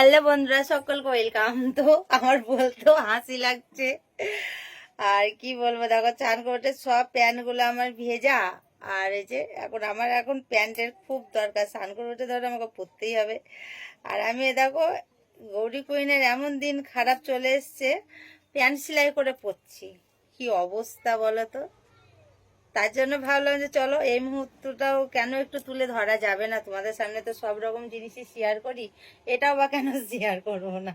Hello বন্ধুরা, সকলকে welcome তো আমার বলতেও হাসি লাগছে। আর কি বলব, দেখো, চান করতে সব প্যান্টগুলো আমার ভেজা। আর এই যে, এখন আমার এখন প্যান্টের খুব দরকার। স্নান করে উঠে ধরো আমাকে পরতেই হবে। আর আমি দেখো, গৌরী কুইনের এমন দিন খারাপ চলে এসছে, প্যান্ট সেলাই করে পরছি। কি অবস্থা বলো তো? তার জন্য ভাবলাম যে চলো এই মুহূর্তটাও কেন একটু তুলে ধরা যাবে না? তোমাদের সামনে তো সব রকম জিনিসই শেয়ার করি। এটাও বা কেন শেয়ার করব না?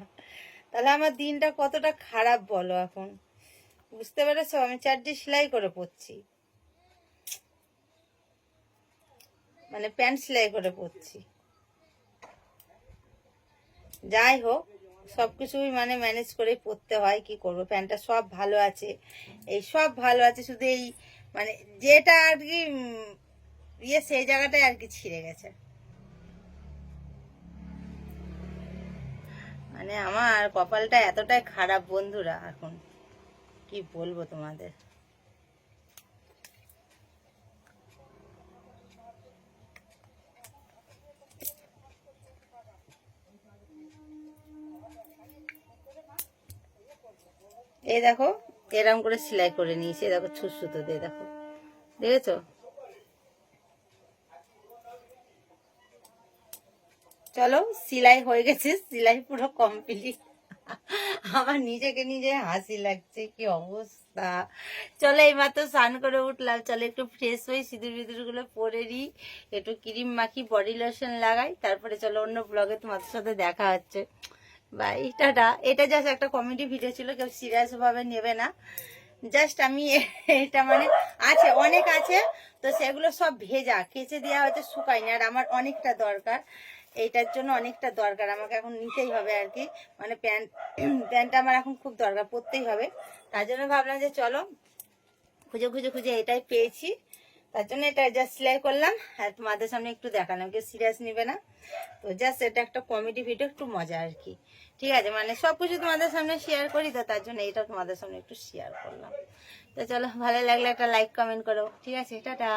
তাহলে আমার দিনটা কতটা খারাপ বলো এখন? বুঝতে পেরেছ? আমি চারটি সেলাই করে পড়ছি মানে প্যান্ট সেলাই করে পড়ছি যাই হোক সব কিছুই মানে ম্যানেজ করে পড়তে হয়। কি করব? প্যান্টটা সব ভালো আছে। এই সব ভালো আছে। শুধু এই মানে যেটা আর কি ইয়ে সেই জায়গাটায় আর কি ছিঁড়ে গেছে। মানে আমার কপালটা এতটাই খারাপ বন্ধুরা এখন। কি বলব তোমাদের? এই দেখো এরম করে সেলাই করে নিয়েছি দেখো ছুট সুতো দিয়ে, দেখো। দেখেছ? চলো, সেলাই হয়ে গেছে, সেলাই পুরো কমপ্লিট আমার নিজেকে নিজে হাসি লাগছে, কি অবস্থা। চলো, এইমাত্র স্নান করে উঠলাম। চলো, একটু ফ্রেশ হয়ে সিঁদুর বিদুরগুলো পরে নিই। একটু ক্রিম মাখি বডি লোশন লাগাই। তারপরে চলো, অন্য ব্লগে তোমাদের সাথে দেখা হচ্ছে। বাই টাটা এটা জাস্ট একটা কমেডি ভিডিও ছিল, কেউ সিরিয়াস ভাবে নেবে না। জাস্ট আমি এটা মানে আছে, অনেক আছে, তো সেগুলো সব ভেজা, কেচে দেওয়া হয়তো শুকায়নি, আর আমার অনেকটা দরকার। এইটার জন্য অনেকটা দরকার, আমাকে এখন নিতেই হবে আর কি। মানে প্যান্ট প্যান্টটা আমার এখন খুব দরকার, পরতেই হবে। তার জন্য ভাবলাম যে চলো, খুঁজে খুঁজে খুঁজে এটাই পেয়েছি। তার জন্য এটা জাস্ট সেলাই করলাম। আর তোমাদের সামনে একটু দেখালাম, কেউ সিরিয়াস নেবে না। তো জাস্ট এটা একটা কমেডি ভিডিও একটু মজা আর কি। ঠিক আছে মানে সব কিছু তোমাদের সামনে শেয়ার করি, তো তার জন্য এটা তোমাদের সামনে একটু শেয়ার করলাম। তো চলো, ভালো লাগলে একটা লাইক কমেন্ট করো। ঠিক আছে, টাটা।